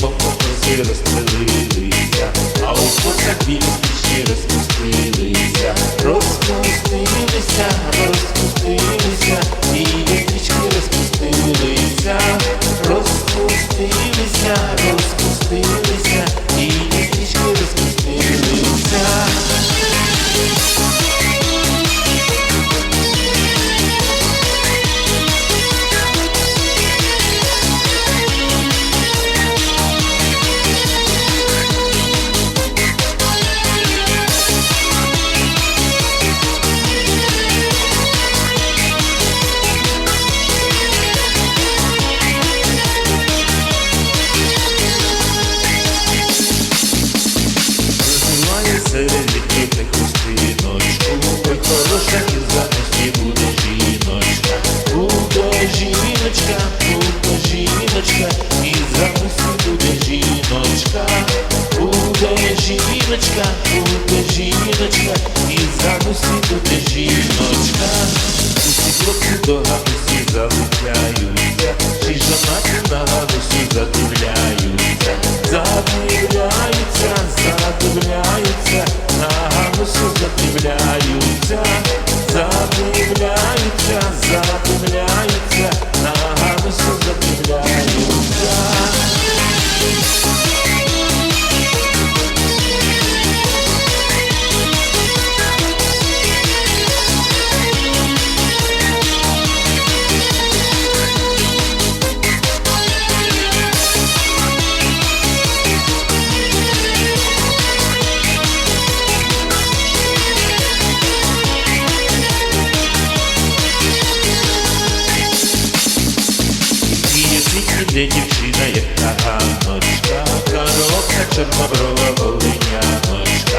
Бо попросі розпилилися, а у посаді ще розпустилися, розпустилися, розпустилися, і вічки розпустилися, розпустилися. жіночка, і замисли буде жіночка, буде жіночка, буде жіночка, і замисли буде жіночка. Усі хлопці до гамусі. є дівчина, як таганочка, коротка чорноброва волиняночка.